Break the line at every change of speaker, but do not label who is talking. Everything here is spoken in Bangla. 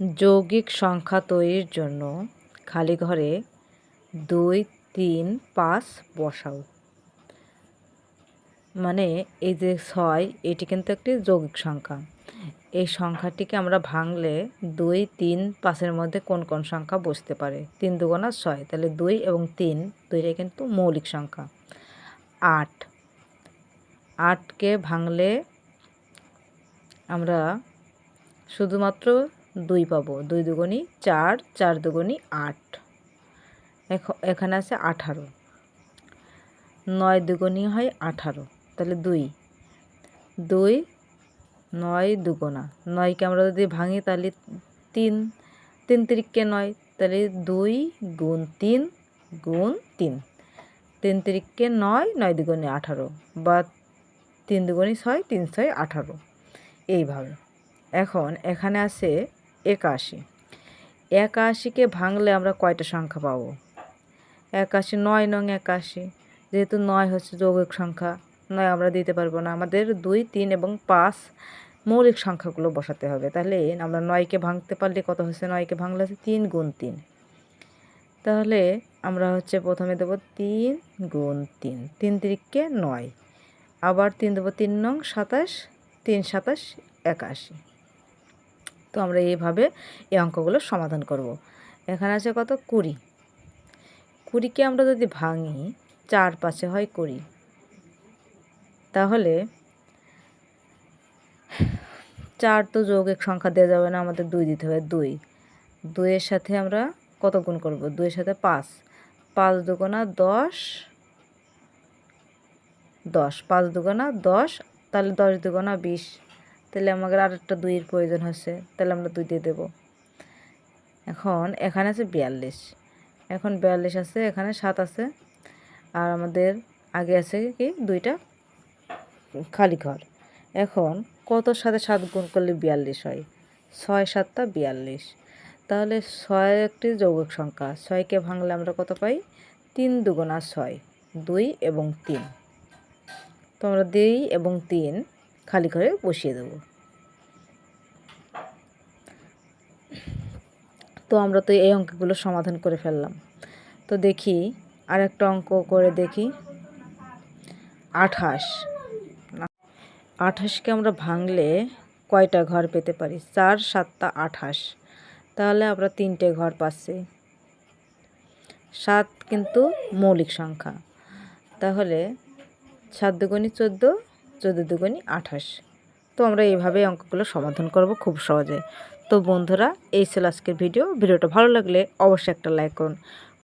যৌগিক সংখ্যা তৈরির জন্য খালি ঘরে দুই, তিন, পাঁচ বসাও। মানে এই যে ছয়, এটি কিন্তু একটি যৌগিক সংখ্যা। এই সংখ্যাটিকে আমরা ভাঙলে দুই, তিন, পাঁচের মধ্যে কোন কোন সংখ্যা বসতে পারে? তিন দুগোনা ছয়, তাহলে দুই এবং তিন দুইটাই কিন্তু মৌলিক সংখ্যা। আট। আটকে ভাঙলে আমরা শুধুমাত্র দুই পাবো, দুই দুগুণি চার চার দুগুণি আট। এখানে আছে আঠারো। নয় দুগুণি হয় আঠারো, তাহলে দুই। দুই নয় দুগোনা নয়কে আমরা যদি ভাঙি তাহলে তিন তিন তিরিককে নয়, তাহলে দুই গুণ তিন গুণ তিন। তিন তিরিককে নয় নয় দুগুণে আঠারো বা তিন দুগুণি ছয়, তিন ছয় আঠারো। এইভাবে। এখন এখানে আছে একাশি। একাশিকে ভাঙলে আমরা কয়টা সংখ্যা পাবো? একাশি, নয় নং একাশি। যেহেতু নয় হচ্ছে যৌগিক সংখ্যা, নয় আমরা দিতে পারব না। আমাদের দুই, তিন এবং পাঁচ মৌলিক সংখ্যাগুলো বসাতে হবে। তাহলে আমরা নয়কে ভাঙতে পারলে কত হচ্ছে? নয়কে ভাঙলে হচ্ছে তিন গুণ তিন। তাহলে আমরা হচ্ছে প্রথমে দেবো তিন গুণ তিন। তিন তিরিককে নয়। আবার তিন দেবো তিন নং সাতাশ, তিন সাতাশ, একাশি। তো আমরা এইভাবে এই অঙ্কগুলো সমাধান করব। এখানে আছে কত? কুড়ি। কুড়িকে আমরা যদি ভাঙি চার পাশে হয় কুড়ি। তাহলে চার তো যৌগিক সংখ্যা দেওয়া যাবে না, আমাদের দুই দিতে হবে দুই। দুইয়ের সাথে আমরা কত গুণ করব? দুইয়ের সাথে পাঁচ। পাঁচ দুগুণা দশ দশ। পাঁচ দুগুণা দশ, তাহলে দশ দুগুণা বিশ। তাহলে আমাদের আর একটা দুইয়ের প্রয়োজন হচ্ছে, তাহলে আমরা দুই দিয়ে দেবো। এখন এখানে আছে বিয়াল্লিশ। এখন বিয়াল্লিশ আছে, এখানে সাত আছে। আর আমাদের আগে আছে কি দুইটা? খালি ঘর। এখন কত সাথে সাত গুণ করলে বিয়াল্লিশ হয়? ছয় সাতটা বিয়াল্লিশ। তাহলে ছয় একটি যৌগিক সংখ্যা। ছয়কে ভাঙলে আমরা কত পাই? তিন দুগুণা ছয়, দুই এবং তিন। তো আমরা দুই এবং তিন খালি করে বসিয়ে দেব। তো আমরা তো এই অঙ্কগুলো সমাধান করে ফেললাম। তো দেখি আর একটা অঙ্ক করে দেখি। আঠাশ। আঠাশকে আমরা ভাঙলে কয়টা ঘর পেতে পারি? চার, সাতটা, আঠাশ। তাহলে আমরা তিনটে ঘর পাচ্ছি। সাত কিন্তু মৌলিক সংখ্যা। তাহলে সাত দুগুণি চোদ্দ চোদ্দ দুগুণি আঠাশ। তো আমরা এইভাবে অঙ্কগুলো সমাধান করব খুব সহজে। তো বন্ধুরা, এই ছিল আজকের ভিডিও। ভিডিওটা ভালো লাগলে অবশ্যই একটা লাইক করুন।